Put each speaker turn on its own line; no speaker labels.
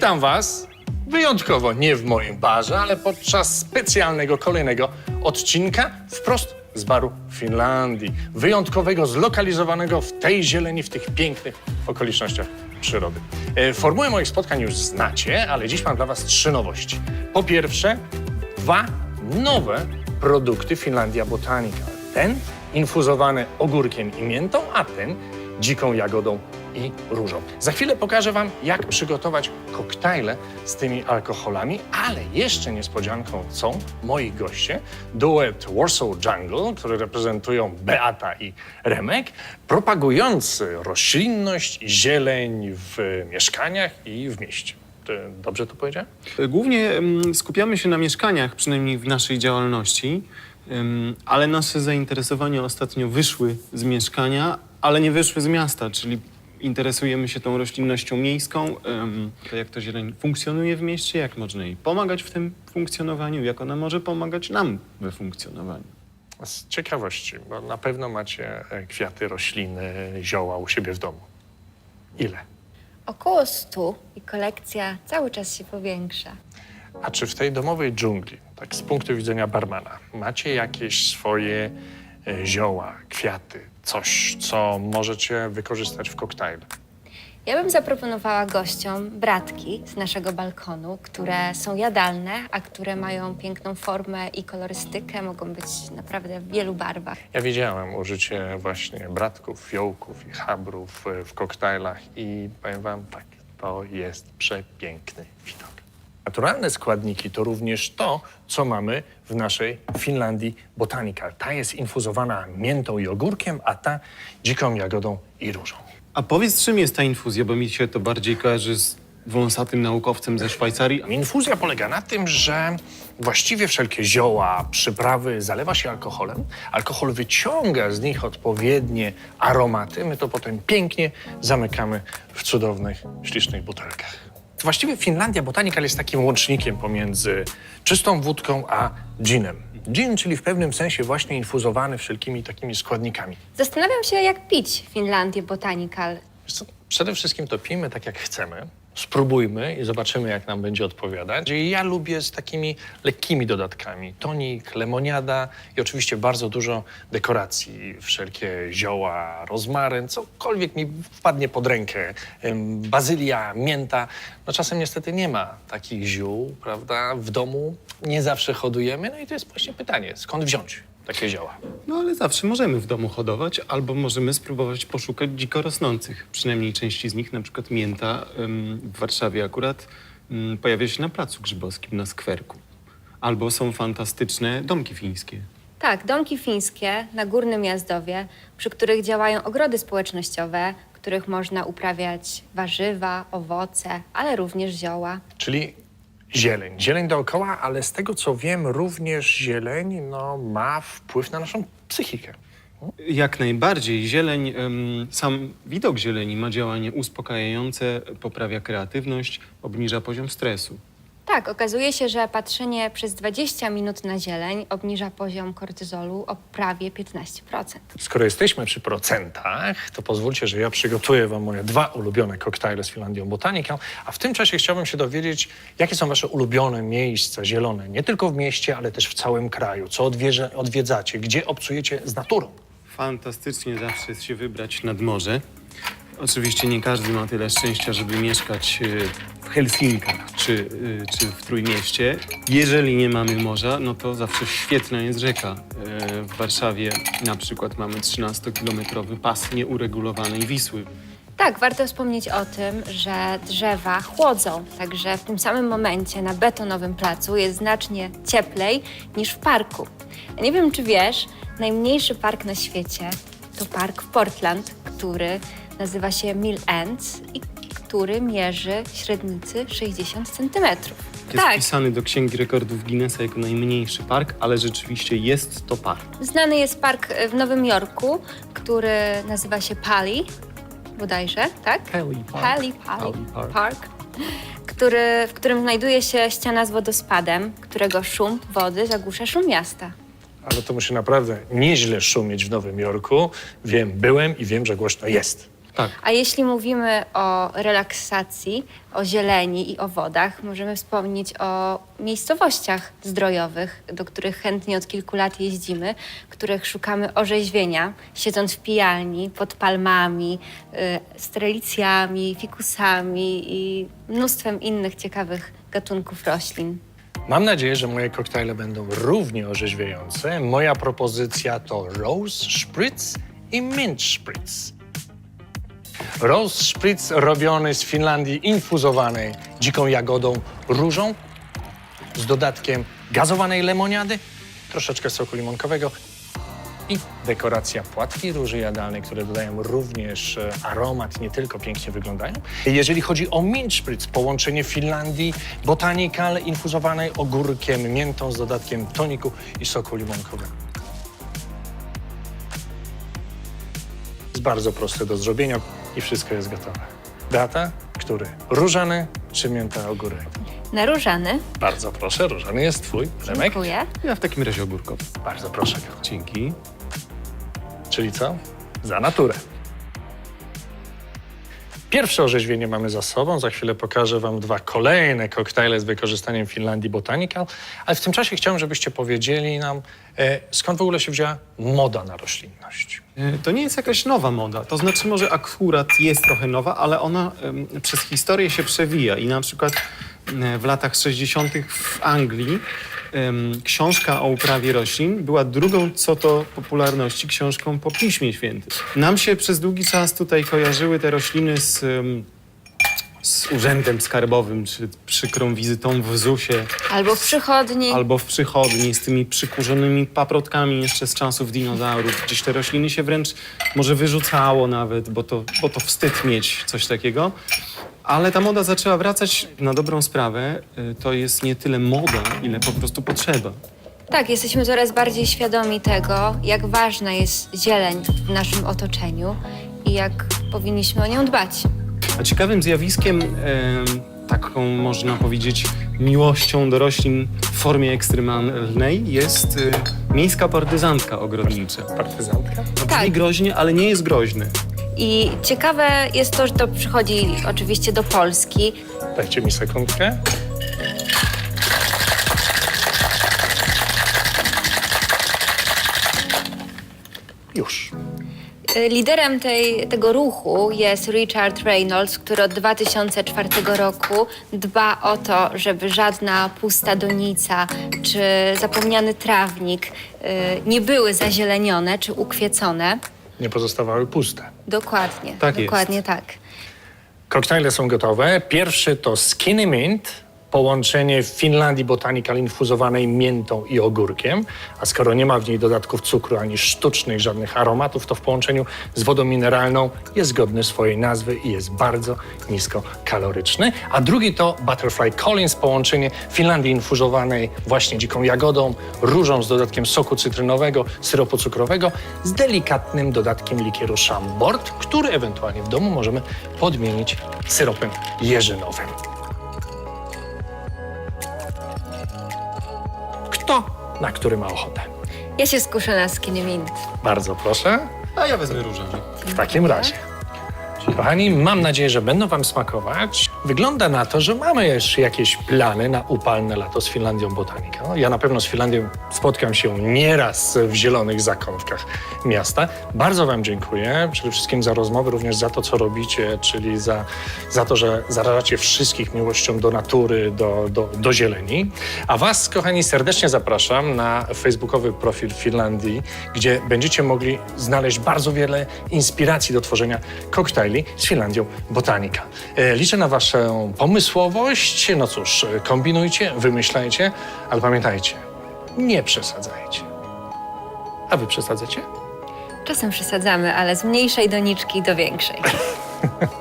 Witam Was wyjątkowo nie w moim barze, ale podczas specjalnego kolejnego odcinka wprost z baru Finlandii. Wyjątkowego, zlokalizowanego w tej zieleni, w tych pięknych okolicznościach przyrody. E, Formułę moich spotkań już znacie, ale dziś mam dla Was trzy nowości. Po pierwsze, dwa nowe produkty Finlandia Botanica. Ten infuzowany ogórkiem i miętą, a ten dziką jagodą i różą. Za chwilę pokażę Wam, jak przygotować koktajle z tymi alkoholami, ale jeszcze niespodzianką są moi goście, duet Warsaw Jungle, który reprezentują Beata i Remek, propagujący roślinność i zieleń w mieszkaniach i w mieście. Dobrze to powiedziałem?
Głównie mm, skupiamy się na mieszkaniach, przynajmniej w naszej działalności, Ym, ale nasze zainteresowania ostatnio wyszły z mieszkania, ale nie wyszły z miasta, czyli interesujemy się tą roślinnością miejską, jak to zieleń funkcjonuje w mieście, jak można jej pomagać w tym funkcjonowaniu, jak ona może pomagać nam we funkcjonowaniu.
Z ciekawości, bo na pewno macie e, kwiaty, rośliny, zioła u siebie w domu. Ile?
Około 100 i kolekcja cały czas się powiększa.
A czy w tej domowej dżungli, tak z punktu widzenia barmana, macie jakieś swoje e, zioła, kwiaty, coś, co możecie wykorzystać w koktajlu?
Ja bym zaproponowała gościom bratki z naszego balkonu, które są jadalne, a które mają piękną formę i kolorystykę, mogą być naprawdę w wielu barwach.
Ja widziałem użycie właśnie bratków, fiołków i chabrów e, w koktajlach i powiem wam tak, to jest przepiękny widok. Naturalne składniki to również to, co mamy w naszej Finlandii Botanical. Ta jest infuzowana miętą i ogórkiem, a ta dziką jagodą i różą.
A powiedz, czym jest ta infuzja, bo mi się to bardziej kojarzy z wąsatym naukowcem ze Szwajcarii.
Infuzja polega na tym, że właściwie wszelkie zioła, przyprawy zalewa się alkoholem. Alkohol wyciąga z nich odpowiednie aromaty. My to potem pięknie zamykamy w cudownych, ślicznych butelkach. Właściwie Finlandia Botanical jest takim łącznikiem pomiędzy czystą wódką a ginem. Gin, czyli w pewnym sensie właśnie infuzowany wszelkimi takimi składnikami.
Zastanawiam się, jak pić Finlandię Botanical.
Wiesz co, przede wszystkim to pijmy tak, jak chcemy. Spróbujmy i zobaczymy, jak nam będzie odpowiadać. Ja lubię z takimi lekkimi dodatkami. Tonik, lemoniada i oczywiście bardzo dużo dekoracji. Wszelkie zioła, rozmaryn, cokolwiek mi wpadnie pod rękę. Bazylia, mięta. No czasem niestety nie ma takich ziół, prawda? W domu nie zawsze hodujemy. No i to jest właśnie pytanie, skąd wziąć takie zioła?
No ale zawsze możemy w domu hodować, albo możemy spróbować poszukać dziko rosnących. Przynajmniej części z nich, na przykład mięta ym, w Warszawie akurat ym, pojawia się na Placu Grzybowskim, na skwerku. Albo są fantastyczne domki fińskie.
Tak, domki fińskie na Górnym Jazdowie, przy których działają ogrody społecznościowe, w których można uprawiać warzywa, owoce, ale również zioła.
Czyli zieleń. Zieleń dookoła, ale z tego co wiem, również zieleń no, ma wpływ na naszą psychikę.
Jak najbardziej. Zieleń, sam widok zieleni ma działanie uspokajające, poprawia kreatywność, obniża poziom stresu.
Tak, okazuje się, że patrzenie przez 20 minut na zieleń obniża poziom kortyzolu o prawie 15%.
Skoro jesteśmy przy procentach, to pozwólcie, że ja przygotuję wam moje dwa ulubione koktajle z Finlandią Botaniką, a w tym czasie chciałbym się dowiedzieć, jakie są wasze ulubione miejsca zielone, nie tylko w mieście, ale też w całym kraju. Co odwiedza, odwiedzacie, gdzie obcujecie z naturą?
Fantastycznie zawsze jest się wybrać nad morze. Oczywiście nie każdy ma tyle szczęścia, żeby mieszkać y, w Helsinkach czy, y, czy w Trójmieście. Jeżeli nie mamy morza, no to zawsze świetna jest rzeka. Y, W Warszawie na przykład mamy 13-kilometrowy pas nieuregulowanej Wisły.
Tak, warto wspomnieć o tym, że drzewa chłodzą, także w tym samym momencie na betonowym placu jest znacznie cieplej niż w parku. Nie wiem, czy wiesz, najmniejszy park na świecie to park w Portland, który nazywa się Mill Ends i który mierzy średnicy 60 centymetrów.
Jest
Tak,
wpisany do Księgi Rekordów Guinnessa jako najmniejszy park, ale rzeczywiście jest to park.
znany jest park w Nowym Jorku, który nazywa się Pali, bodajże, tak?
Park.
Pali, Pali,
Pali Park.
Park, który, w którym znajduje się ściana z wodospadem, którego szum wody zagłusza szum miasta.
Ale to musi naprawdę nieźle szumieć w Nowym Jorku. Wiem, byłem i wiem, że głośno jest.
Tak.
A jeśli mówimy o relaksacji, o zieleni i o wodach, możemy wspomnieć o miejscowościach zdrojowych, do których chętnie od kilku lat jeździmy, których szukamy orzeźwienia, siedząc w pijalni, pod palmami, y, strelicjami, fikusami i mnóstwem innych ciekawych gatunków roślin.
Mam nadzieję, że moje koktajle będą równie orzeźwiające. Moja propozycja to Rose Spritz i Mint Spritz. Rose Spritz robiony z Finlandii infuzowanej dziką jagodą różą z dodatkiem gazowanej lemoniady, troszeczkę soku limonkowego i dekoracja płatki róży jadalnej, które dodają również e, aromat, nie tylko pięknie wyglądają. Jeżeli chodzi o mint spritz, połączenie Finlandii botanical infuzowanej ogórkiem, miętą z dodatkiem toniku i soku limonkowego. Jest bardzo proste do zrobienia i wszystko jest gotowe. Beata, który? Różany czy mięta ogórek?
Na różany.
Bardzo proszę, różany jest twój. Remek?
Dziękuję.
Ja w takim razie ogórkowy.
Bardzo proszę.
Dzięki.
Czyli co? Za naturę. Pierwsze orzeźwienie mamy za sobą. Za chwilę pokażę Wam dwa kolejne koktajle z wykorzystaniem Finlandii Botanical. Ale w tym czasie chciałem, żebyście powiedzieli nam, e, skąd w ogóle się wzięła moda na roślinność.
E, To nie jest jakaś nowa moda. To znaczy, może akurat jest trochę nowa, ale ona przez historię się przewija. I na przykład e, w latach 60. w Anglii książka o uprawie roślin była drugą co do popularności książką po Piśmie Świętym. Nam się przez długi czas tutaj kojarzyły te rośliny z. z urzędem skarbowym, czy przykrą wizytą w ZUS-ie,
Albo w przychodni.
albo w przychodni z tymi przykurzonymi paprotkami jeszcze z czasów dinozaurów. Gdzieś te rośliny się wręcz może wyrzucało nawet, bo to, bo to wstyd mieć coś takiego. Ale ta moda zaczęła wracać na dobrą sprawę. Y, To jest nie tyle moda, ile po prostu potrzeba.
Tak, jesteśmy coraz bardziej świadomi tego, jak ważna jest zieleń w naszym otoczeniu i jak powinniśmy o nią dbać.
A ciekawym zjawiskiem, em, taką można powiedzieć miłością do roślin w formie ekstremalnej jest y, miejska partyzantka ogrodnicza.
Partyzantka?
Brzmi
Tak.
groźnie, ale nie jest groźny.
I ciekawe jest to, że to przychodzi oczywiście do Polski.
Dajcie mi sekundkę. Już.
Y, Liderem tej, tego ruchu jest Richard Reynolds, który od 2004 roku dba o to, żeby żadna pusta donica czy zapomniany trawnik y, nie były zazielenione czy ukwiecone.
Nie pozostawały puste.
Dokładnie,
Tak jest.
dokładnie tak.
Koktajle są gotowe. Pierwszy to Skinny Mint, połączenie w Finlandii Botanical infuzowanej miętą i ogórkiem. A skoro nie ma w niej dodatków cukru ani sztucznych żadnych aromatów, to w połączeniu z wodą mineralną jest godny swojej nazwy i jest bardzo niskokaloryczny. A drugi to Butterfly Collins, połączenie Finlandii infuzowanej właśnie dziką jagodą, różą z dodatkiem soku cytrynowego, syropu cukrowego, z delikatnym dodatkiem likieru Chambord, który ewentualnie w domu możemy podmienić syropem jeżynowym. Kto na który ma ochotę?
Ja się skuszę na Skinny Mint.
Bardzo proszę.
A ja wezmę różany.
W takim razie. Kochani, mam nadzieję, że będą Wam smakować. Wygląda na to, że mamy jeszcze jakieś plany na upalne lato z Finlandią Botanika. Ja na pewno z Finlandią spotkam się nieraz w zielonych zakątkach miasta. Bardzo Wam dziękuję przede wszystkim za rozmowę, również za to, co robicie, czyli za, za to, że zarażacie wszystkich miłością do natury, do, do, do zieleni. A Was, kochani, serdecznie zapraszam na facebookowy profil Finlandii, gdzie będziecie mogli znaleźć bardzo wiele inspiracji do tworzenia koktajli z Finlandią Botanika. E, Liczę na Waszą pomysłowość. No cóż, kombinujcie, wymyślajcie, ale pamiętajcie, nie przesadzajcie. A Wy przesadzacie?
Czasem przesadzamy, ale z mniejszej doniczki do większej.